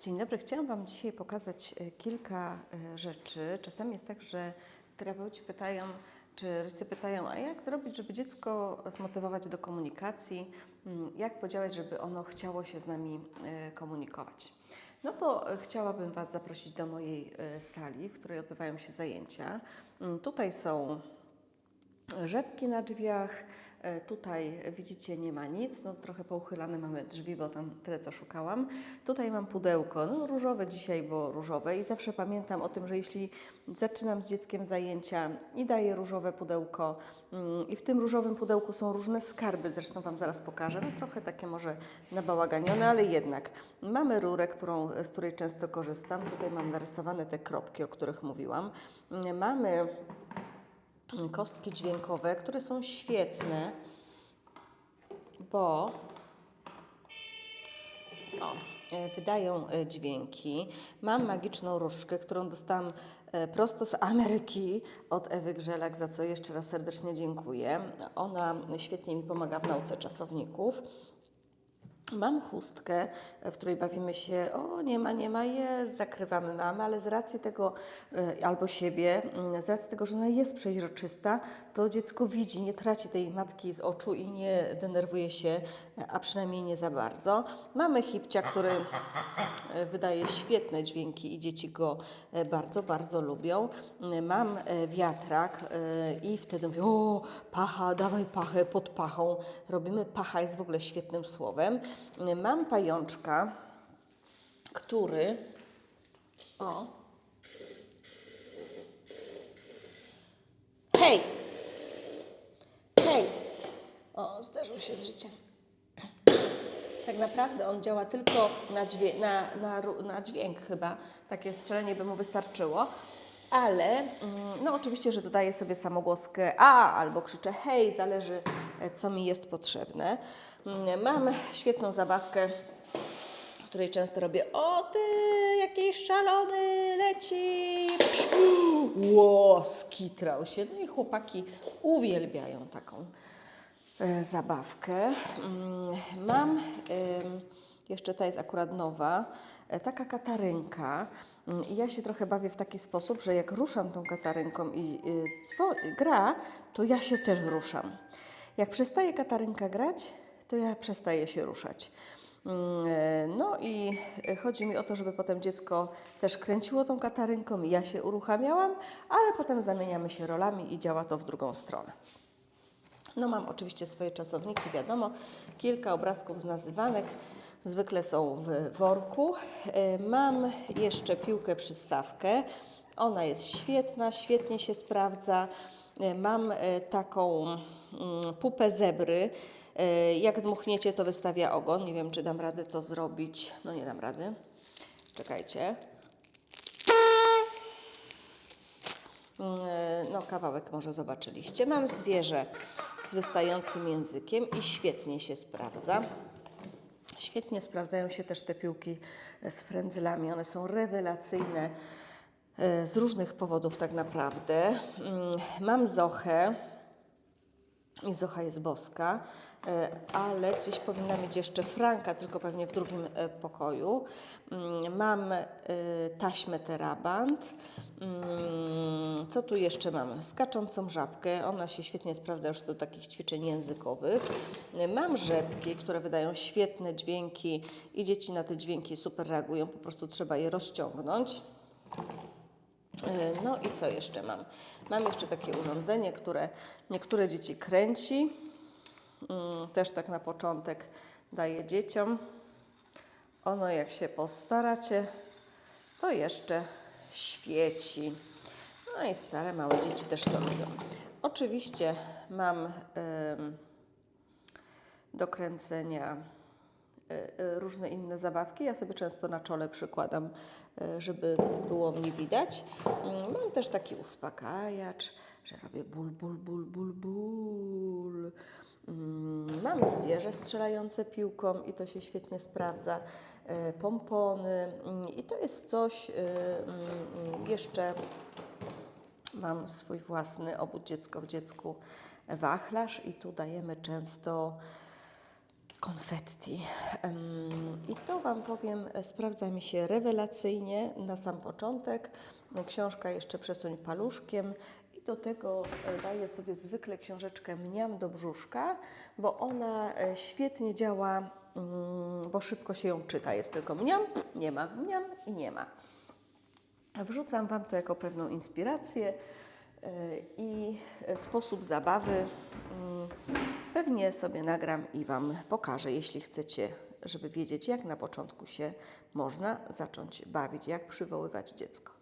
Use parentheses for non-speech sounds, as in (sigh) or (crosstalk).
Dzień dobry. Chciałam Wam dzisiaj pokazać e, kilka e, rzeczy. Czasami jest tak, że terapeuci pytają, czy rodzice pytają, a jak zrobić, żeby dziecko zmotywować do komunikacji, Mm, jak podziałać, żeby ono chciało się z nami e, komunikować. No to chciałabym Was zaprosić do mojej sali, w której odbywają się zajęcia. Mm, Tutaj są rzepki na drzwiach. E, Tutaj widzicie nie ma nic, no trochę pouchylane mamy drzwi, bo tam tyle co szukałam. Tutaj mam pudełko, no różowe dzisiaj, bo różowe i zawsze pamiętam o tym, że jeśli zaczynam z dzieckiem zajęcia i daję różowe pudełko mm, i w tym różowym pudełku są różne skarby, zresztą Wam zaraz pokażę, no trochę takie może nabałaganione, ale jednak. Mamy rurę, którą, z której często korzystam. Tutaj mam narysowane te kropki, o których mówiłam. Mamy kostki dźwiękowe, które są świetne, bo o, e, wydają e, dźwięki. Mam magiczną różdżkę, którą dostałam e, prosto z Ameryki od Ewy Grzelak, za co jeszcze raz serdecznie dziękuję. Ona świetnie mi pomaga w nauce czasowników. Mam chustkę, w której bawimy się, o nie ma, nie ma, jest, zakrywamy mamy, ale z racji tego, y, albo siebie, mm, z racji tego, że ona jest przeźroczysta, to dziecko widzi, nie traci tej matki z oczu i nie denerwuje się, a przynajmniej nie za bardzo. Mamy hipcia, który y, wydaje świetne dźwięki i dzieci go bardzo, bardzo lubią. Mam wiatrak i wtedy mówię, o pacha, dawaj pachę pod pachą. Robimy pacha, jest w ogóle świetnym słowem. Mam pajączka, który, o, hej, hej, o, zderzył się z życiem. Tak naprawdę on działa tylko na, dźwię- na, na, na dźwięk chyba. Takie strzelenie by mu wystarczyło. Ale mm, no oczywiście, że dodaję sobie samogłoskę a albo krzyczę hej, zależy e, co mi jest potrzebne. Mam świetną zabawkę, w której często robię o ty, jakiś szalony leci. (gasps) Ło, skitrał się. No i chłopaki uwielbiają taką e, zabawkę. Mm, Mam, jeszcze ta jest akurat nowa, e, taka katarynka. Mm, ja się trochę bawię w taki sposób, że jak ruszam tą katarynką i dzwo- gra, to ja się też ruszam. Jak przestaje katarynka grać, to ja przestaję się ruszać. Mm, e, No i chodzi mi o to, żeby potem dziecko też kręciło tą katarynką ja się uruchamiałam, ale potem zamieniamy się rolami i działa to w drugą stronę. No mam oczywiście swoje czasowniki, wiadomo, kilka obrazków z nazywanek, zwykle są w worku. E, Mam jeszcze piłkę przyssawkę, ona jest świetna, świetnie się sprawdza. E, Mam taką pupę zebry, E, jak dmuchniecie to wystawia ogon, nie wiem czy dam radę to zrobić, no nie dam rady. Czekajcie. E, No, kawałek może zobaczyliście. Mam zwierzę z wystającym językiem i świetnie się sprawdza. Świetnie sprawdzają się też te piłki z frędzlami. One są rewelacyjne e, z różnych powodów tak naprawdę. Mm, Mam zochę. Zocha jest boska, e, ale gdzieś powinna mieć jeszcze Franka, tylko pewnie w drugim e, pokoju. Mm, Mam e, taśmę teraband. Mm, Co tu jeszcze mamy? Skaczącą żabkę. Ona się świetnie sprawdza już do takich ćwiczeń językowych. Mam rzepki, które wydają świetne dźwięki i dzieci na te dźwięki super reagują. Po prostu trzeba je rozciągnąć. E, No i co jeszcze mam? Mam jeszcze takie urządzenie, które niektóre dzieci kręci. Mm, Też tak na początek daję dzieciom. Ono jak się postaracie, to jeszcze świeci. No i stare, małe dzieci też to lubią. Oczywiście mam em, do kręcenia różne inne zabawki. Ja sobie często na czole przykładam, e, żeby było mnie widać. Mm, Mam też taki uspokajacz, że robię ból, ból, ból, ból, ból. Mm, Mam zwierzę strzelające piłką i to się świetnie sprawdza. E, Pompony mm, i to jest coś e, jeszcze Mam swój własny obód dziecko w dziecku wachlarz i tu dajemy często konfetti. I to Wam powiem, e, sprawdza mi się rewelacyjnie na sam początek. Książka jeszcze przesuń paluszkiem i do tego e, daję sobie zwykle książeczkę mniam do brzuszka, bo ona e, świetnie działa, mm, bo szybko się ją czyta. Jest tylko mniam, nie ma, mniam i nie ma. Wrzucam Wam to jako pewną inspirację i sposób zabawy. Pewnie sobie nagram i Wam pokażę, jeśli chcecie, żeby wiedzieć, jak na początku się można zacząć bawić, jak przywoływać dziecko.